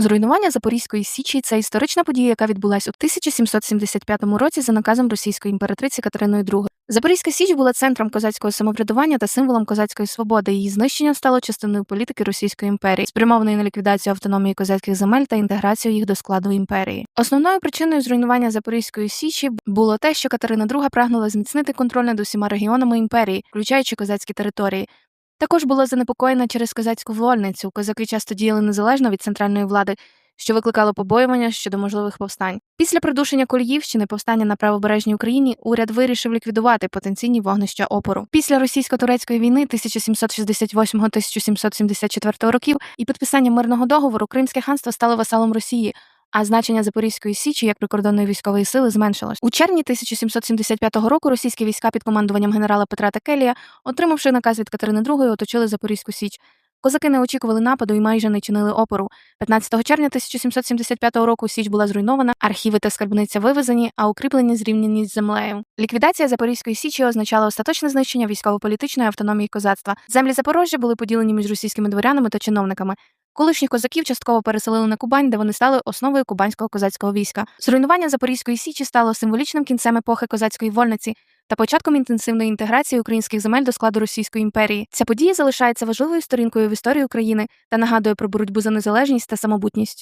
Зруйнування Запорізької Січі це історична подія, яка відбулась у 1775 році за наказом російської імператриці Катериною II. Запорізька Січ була центром козацького самоврядування та символом козацької свободи. Її знищення стало частиною політики Російської імперії, спрямованої на ліквідацію автономії козацьких земель та інтеграцію їх до складу імперії. Основною причиною зруйнування Запорізької Січі було те, що Катерина II прагнула зміцнити контроль над усіма регіонами імперії, включаючи козацькі території. Також було занепокоєно через козацьку вольницю. Козаки часто діяли незалежно від центральної влади, що викликало побоювання щодо можливих повстань. Після придушення Коліївщини повстання на правобережній Україні уряд вирішив ліквідувати потенційні вогнища опору. Після російсько-турецької війни 1768-1774 років і підписання мирного договору Кримське ханство стало васалом Росії. А значення Запорізької січі як прикордонної військової сили зменшилось у червні 1775 року. Російські війська під командуванням генерала Петра Текелія, отримавши наказ від Катерини II, оточили Запорізьку Січ. Козаки не очікували нападу і майже не чинили опору. 15 червня 1775 року Січ була зруйнована, архіви та скарбниця вивезені, а укріплені зрівняні з землею. Ліквідація Запорізької Січі означала остаточне знищення військово-політичної автономії козацтва. Землі Запорожжя були поділені між російськими дворянами та чиновниками. Колишніх козаків частково переселили на Кубань, де вони стали основою кубанського козацького війська. Зруйнування Запорізької січі стало символічним кінцем епохи козацької вольниці та початком інтенсивної інтеграції українських земель до складу Російської імперії. Ця подія залишається важливою сторінкою в історії України та нагадує про боротьбу за незалежність та самобутність.